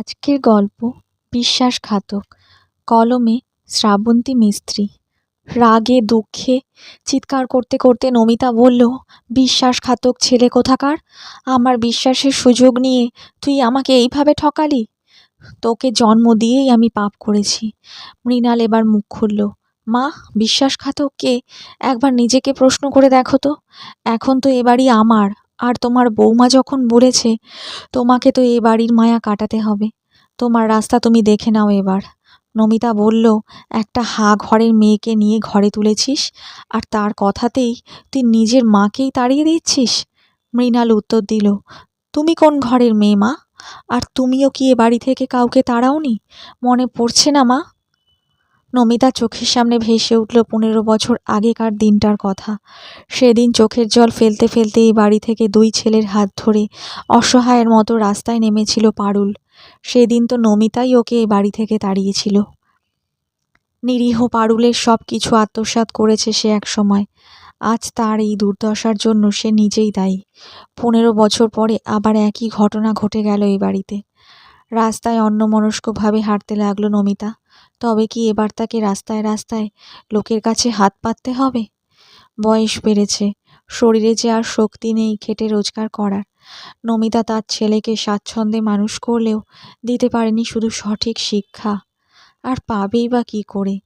আজকের গল্প বিশ্বাসঘাতক। কলমে শ্রাবন্তী মিস্ত্রি। রাগে, দুঃখে চিৎকার করতে করতে নমিতা বলল, বিশ্বাসঘাতক ছেলে কোথাকার? আমার বিশ্বাসের সুযোগ নিয়ে তুই আমাকে এইভাবে ঠকালি? তোকে জন্ম দিয়েই আমি পাপ করেছি। মৃণাল এবার মুখ খুলল, মা বিশ্বাসঘাতক কে একবার নিজেকে প্রশ্ন করে দেখো তো। এখন তো এবারই আমার আর তোমার বৌমা যখন বলেছে, তোমাকে তো এ বাড়ির মায়া কাটাতে হবে। তোমার রাস্তা তুমি দেখে নাও এবার। নমিতা বলল, একটা হা ঘরের মেয়েকে নিয়ে ঘরে তুলেছিস? আর তার কথাতেই তুই নিজের মাকেই তাড়িয়ে দিচ্ছিস? মৃণাল উত্তর দিল, তুমি কোন ঘরের মেয়ে মা? আর তুমিও কি এ বাড়ি থেকে কাউকে তাড়াওনি? মনে পড়ছে না মা নমিতা চোখের সামনে ভেসে উঠল পনেরো বছর আগেকার দিনটার কথা। সেদিন চোখের জল ফেলতে ফেলতে এই বাড়ি থেকে দুই ছেলের হাত ধরে অসহায়ের মতো রাস্তায় নেমেছিল পারুল। সেদিন তো নমিতাই ওকে এই বাড়ি থেকে তাড়িয়েছিল। নিরীহ পারুলের সব কিছু আত্মসাৎ করেছে সে এক সময়। আজ তার এই দুর্দশার জন্য সে নিজেই দায়ী। পনেরো বছর পরে আবার একই ঘটনা ঘটে গেল এই বাড়িতে। রাস্তায় অন্যমনস্কভাবে হাঁটতে লাগল নমিতা। তবে কি এবার তাকে রাস্তায় রাস্তায় লোকের কাছে হাত পাততে হবে? বয়স বেড়েছে, শরীরে যে আর শক্তি নেই খেটে রোজগার করার। নমিতা তার ছেলেকে স্বাচ্ছন্দ্যে মানুষ করলেও দিতে পারেনি শুধু সঠিক শিক্ষা। আর পাবেই বা কী করে?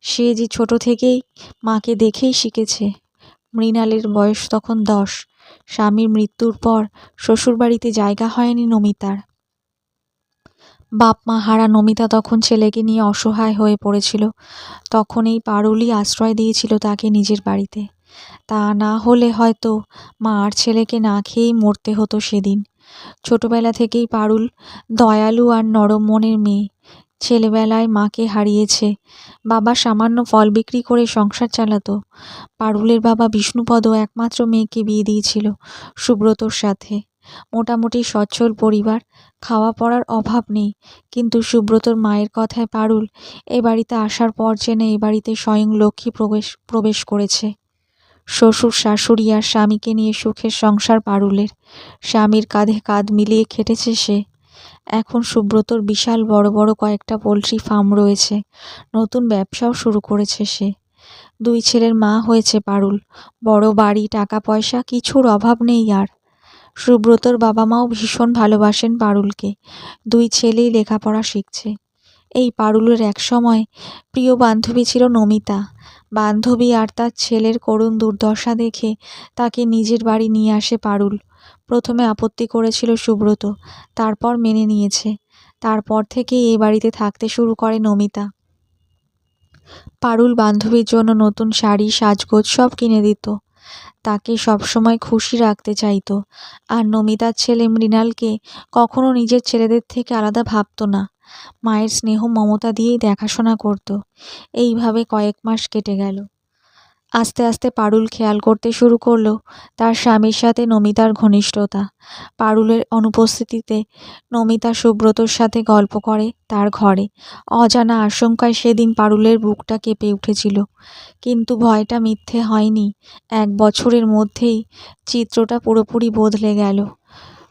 সে যে ছোট থেকেই মাকে দেখেই শিখেছে। মৃণালের বয়স তখন দশ। স্বামীর মৃত্যুর পর শ্বশুরবাড়িতে জায়গা হয়নি নমিতার। বাপ মা হারা নমিতা তখন ছেলেকে নিয়ে অসহায় হয়ে পড়েছিল। তখন এই পারুলই আশ্রয় দিয়েছিল তাকে নিজের বাড়িতে। তা না হলে হয়তো মা আর ছেলেকে না খেয়েই মরতে হতো সেদিন। ছোটবেলা থেকেই পারুল দয়ালু আর নরম মনের মেয়ে। ছেলেবেলায় মাকে হারিয়েছে, বাবা সামান্য ফল বিক্রি করে সংসার চালাতো। পারুলের বাবা বিষ্ণুপদও একমাত্র মেয়েকে বিয়ে দিয়েছিল সুব্রতর সাথে। মোটামুটি সচ্ছল পরিবার, খাওয়া পড়ার অভাব নেই। কিন্তু সুব্রতর মায়ের কথায় পারুল এ বাড়িতে আসার পর জেনে এ বাড়িতে স্বয়ং লক্ষ্মী প্রবেশ প্রবেশ করেছে। শ্বশুর, শাশুড়ি আর স্বামীকে নিয়ে সুখের সংসার পারুলের। স্বামীর কাঁধে কাঁধ মিলিয়ে খেটেছে সে। এখন সুব্রতর বিশাল বড় বড় কয়েকটা পোলট্রি ফার্ম রয়েছে। নতুন ব্যবসাও শুরু করেছে সে। দুই ছেলের মা হয়েছে পারুল। বড় বাড়ি, টাকা পয়সা কিছুর অভাব নেই আর। সুব্রতর বাবা মাও ভীষণ ভালোবাসেন পারুলকে। দুই ছেলেই লেখাপড়া শিখছে। এই পারুলের এক সময় প্রিয় বান্ধবী ছিল নমিতা। বান্ধবী আর তার ছেলের করুণ দুর্দশা দেখে তাকে নিজের বাড়ি নিয়ে আসে পারুল। প্রথমে আপত্তি করেছিল সুব্রত, তারপর মেনে নিয়েছে। তারপর থেকেই এই বাড়িতে থাকতে শুরু করে নমিতা। পারুল বান্ধবীর জন্য নতুন শাড়ি, সাজগোজ সব কিনে দিত। তাকে সবসময় খুশি রাখতে চাইতো। আর নমিতার ছেলে মৃণালকে কখনো নিজের ছেলেদের থেকে আলাদা ভাবতো না। মায়ের স্নেহ মমতা দিয়েই দেখাশোনা করত। এইভাবে কয়েক মাস কেটে গেল। আস্তে আস্তে পারুল খেয়াল করতে শুরু করল তার স্বামীর সাথে নমিতার ঘনিষ্ঠতা। পারুলের অনুপস্থিতিতে নমিতা সুব্রতর সাথে গল্প করে তার ঘরে। অজানা আশঙ্কায় সেদিন পারুলের বুকটা কেঁপে উঠেছিল। কিন্তু ভয়টা মিথ্যে হয়নি। এক বছরের মধ্যেই চিত্রটা পুরোপুরি বদলে গেল।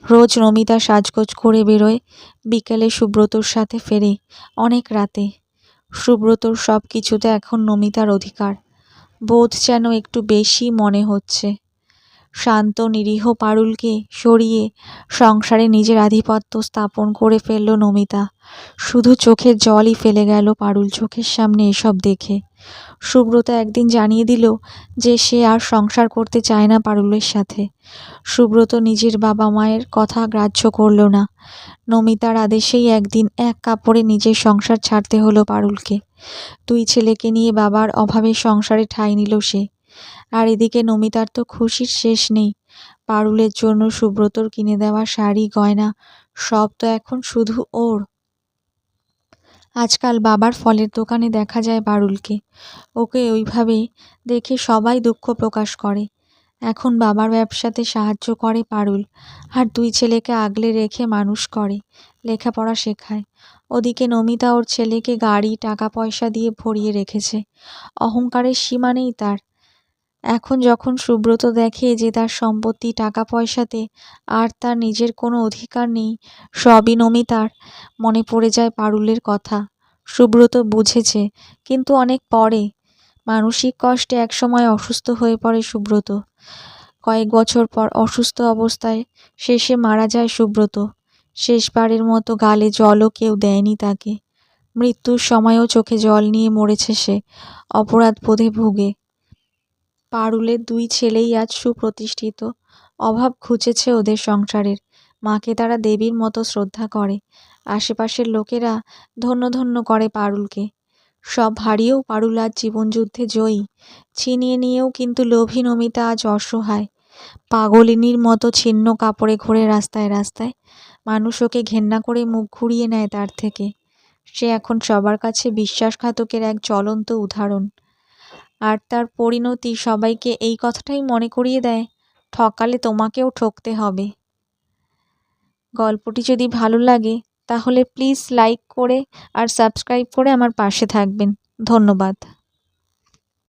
রোজ নমিতা সাজগোজ করে বেরোয় বিকেলে সুব্রতর সাথে ফেরে অনেক রাতে। সুব্রতর সব কিছুতে এখন নমিতার অধিকার। বোধ যেন একটু বেশি মনে হচ্ছে। শান্ত, নিরীহ পারুলকে সরিয়ে সংসারে নিজের আধিপত্য স্থাপন করে ফেলল নমিতা। শুধু চোখের জলই ফেলে গেল পারুল চোখের সামনে এসব দেখে। সুব্রত একদিন জানিয়ে দিল যে সে আর সংসার করতে চায় না পারুলের সাথে। সুব্রত নিজের বাবা মায়ের কথা গ্রাহ্য করল না। নমিতার আদেশেই একদিন এক কাপড়ে নিজের সংসার ছাড়তে হলো পারুলকে। দুই ছেলেকে নিয়ে বাবার অভাবে সংসারে ঠাঁই নিল সে। আর এদিকে নমিতার তো খুশির শেষ নেই। পারুলের জন্য সুব্রতর কিনে দেওয়া শাড়ি, গয়না, সব তো এখন শুধু ওর। আজকাল বাবার ফলের দোকানে দেখা যায় পারুলকে। ওকে ওইভাবে দেখে সবাই দুঃখ প্রকাশ করে। এখন বাবার ব্যবসাতে সাহায্য করে পারুল, আর দুই ছেলেকে আগলে রেখে মানুষ করে, লেখাপড়া শেখায়। ওদিকে নমিতা ওর ছেলেকে গাড়ি টাকা পয়সা দিয়ে ভরিয়ে রেখেছে। অহংকারের সীমা নেই তার। এখন যখন সুব্রত দেখে যে তার সম্পত্তি টাকা পয়সাতে আর তার নিজের কোনো অধিকার নেই, সবই নমিতার মনে পড়ে যায় পারুলের কথা। সুব্রত বুঝেছে, কিন্তু অনেক পরে। মানসিক কষ্টে একসময় অসুস্থ হয়ে পড়ে সুব্রত। কয়েক বছর পর অসুস্থ অবস্থায় শেষে মারা যায় সুব্রত। শেষবারের মতো গালে জলও কেউ দেয়নি তাকে। মৃত্যুর সময়ও চোখে জল নিয়ে মরেছে সে। অপরাধ বোধে ভুগে। পারুলের দুই ছেলেই আজ সুপ্রতিষ্ঠিত। অভাব ঘুচেছে ওদের সংসারের। মাকে তারা দেবীর মতো শ্রদ্ধা করে। আশেপাশের লোকেরা ধন্য ধন্য করে পারুলকে। সব হারিয়েও পারুল আজ জীবনযুদ্ধে জয়ী। ছিনিয়ে নিয়েও কিন্তু লোভী নমিতা আজ অসহায়। পাগলিনীর মতো ছিন্ন কাপড়ে ঘোরে রাস্তায় রাস্তায়। মানুষ ওকে ঘেন্না করে মুখ ঘুরিয়ে নেয় তার থেকে। সে এখন সবার কাছে বিশ্বাসঘাতকের এক জ্বলন্ত উদাহরণ। আর তার পরিণতি সবাইকে এই কথাটাই মনে করিয়ে দেয়, ঠকালে তোমাকেও ঠকতে হবে। গল্পটি যদি ভালো লাগে, তাহলে প্লিজ লাইক করে আর সাবস্ক্রাইব করে আমার পাশে থাকবেন। ধন্যবাদ।